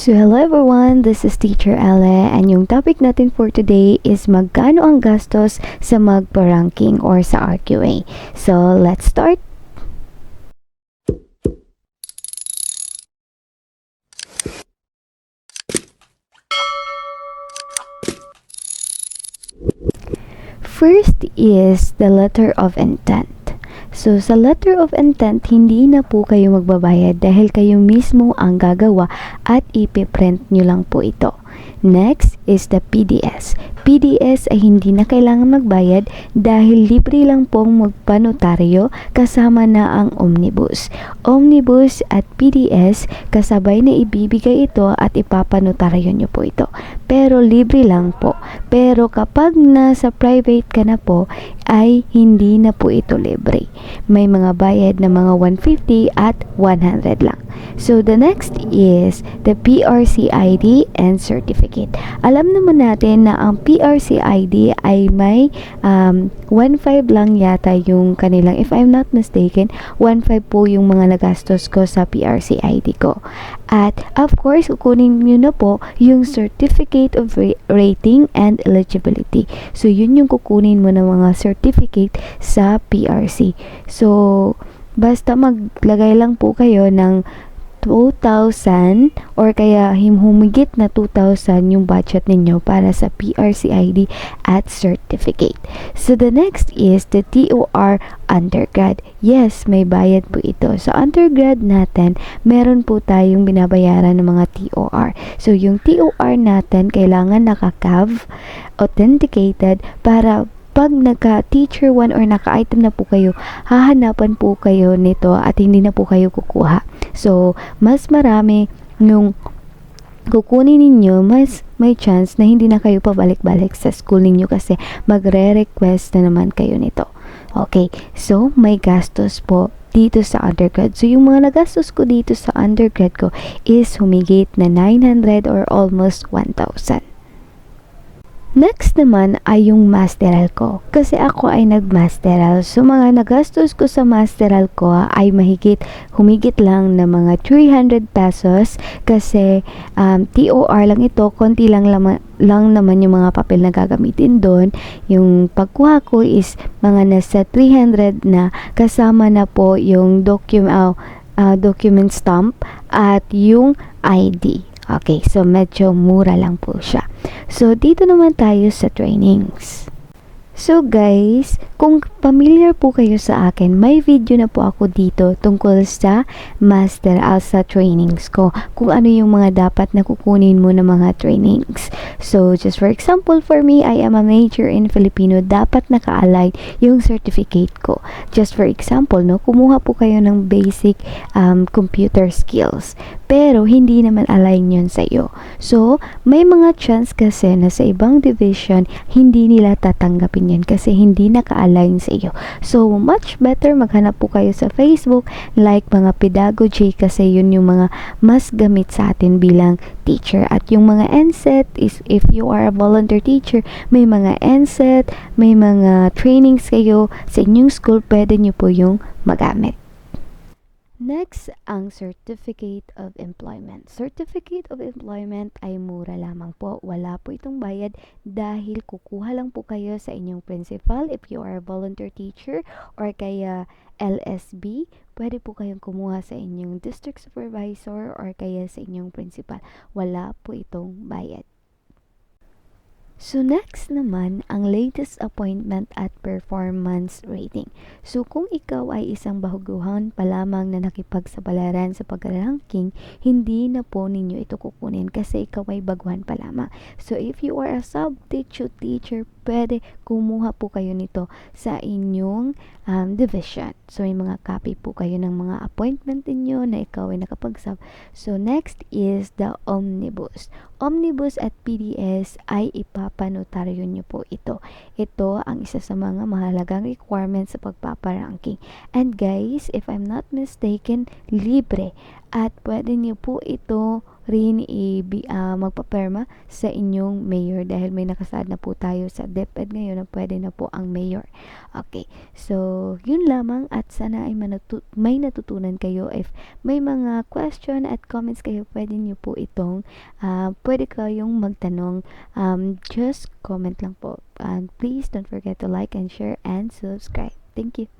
So hello everyone, this is Teacher Elle and yung topic natin for today is magkano ang gastos sa magpa-ranking or sa RQA. So let's start. First is the letter of intent. So, sa letter of intent, hindi na po kayo magbabayad dahil kayo mismo ang gagawa at ipiprint nyo lang po ito. Next is the PDS. PDS ay hindi na kailangan magbayad dahil libre lang pong magpanotaryo kasama na ang Omnibus. Omnibus at PDS kasabay na ibibigay ito at ipapanotaryo nyo po ito. Pero libre lang po. Pero kapag nasa private ka na po, ay hindi na po ito libre. May mga bayad na mga 150 at 100 lang. So the next is the PRC ID and certificate. Alam naman natin na ang PRC ID ay may um, 1.5 lang yata yung kanilang, if I'm not mistaken, 1.5 po yung mga nagastos ko sa PRC ID ko. At of course, kukunin nyo na po yung certificate of ra- rating and eligibility. So yun yung kukunin mo ng mga certificate sa PRC. So basta maglagay lang po kayo ng 2,000 or kaya humigit na 2,000 yung budget ninyo para sa PRCID at certificate. So the next is the TOR undergrad. Yes, may bayad po ito. Sa undergrad natin, meron po tayong binabayaran ng mga TOR. So yung TOR natin kailangan naka-CAV, authenticated para pag naka-teacher 1 or naka-item na po kayo, hahanapan po kayo nito at hindi na po kayo kukuha. So, mas marami yung kukunin ninyo, mas may chance na hindi na kayo pabalik-balik sa school ninyo kasi magre-request na naman kayo nito. Okay, so may gastos po dito sa undergrad. So, yung mga nagastos ko dito sa undergrad ko is humigit na 900 or almost 1,000. Next naman ay yung masteral ko. Kasi ako ay nag-masteral. So mga nagastos ko sa masteral ko ay mahigit, humigit lang na mga 300 pesos kasi um, TOR lang ito, konti lang, lama, lang naman yung mga papel na gagamitin doon. Yung pagkuha ko is mga nasa 300 na kasama na po yung document, uh, document stamp at yung ID. Okay, so medyo mura lang po siya. So, dito naman tayo sa trainings. So guys, kung familiar po kayo sa akin, may video na po ako dito tungkol sa Master Alsa trainings ko. Kung ano yung mga dapat na kukunin mo ng mga trainings. So just for example, for me, I am a major in Filipino. Dapat naka-align yung certificate ko. Just for example, no, kumuha po kayo ng basic um, computer skills. Pero hindi naman align yun sa iyo. So, may mga chance kasi na sa ibang division, hindi nila tatanggapin yan kasi hindi naka-align sa iyo. So, much better maghanap po kayo sa Facebook like mga pedagogy kasi yun yung mga mas gamit sa atin bilang teacher. At yung mga NSET is if you are a volunteer teacher, may mga NSET, may mga trainings kayo sa inyong school, pwede nyo po yung magamit. Next, ang Certificate of Employment. Certificate of Employment ay mura lamang po. Wala po itong bayad dahil kukuha lang po kayo sa inyong principal if you are a volunteer teacher or kaya LSB. Pwede po kayong kumuha sa inyong district supervisor or kaya sa inyong principal. Wala po itong bayad. So next naman, ang latest appointment at performance rating. So kung ikaw ay isang bahuguhan pa lamang na nakipagsabalaran sa pag-ranking, hindi na po ninyo ito kukunin kasi ikaw ay baguhan pa lamang. So if you are a substitute teacher, pwede kumuha po kayo nito sa inyong um, division. So may mga copy po kayo ng mga appointment ninyo na ikaw ay nakapagsab. So next is the omnibus. Omnibus at PDS ay ipapanotaryo nyo po ito. Ito ang isa sa mga mahalagang requirements sa pagpaparanking. And guys, if I'm not mistaken, libre. At pwede nyo po ito rin i ah, magpaperma sa inyong mayor dahil may nakasaad na po tayo sa DepEd ngayon na pwede na po ang mayor. Okay, so yun lamang at sana ay manatu- may natutunan kayo. If may mga question at comments kayo, pwede nyo po itong, ah, pwede kayong magtanong. Um, just comment lang po. And please don't forget to like and share and subscribe. Thank you.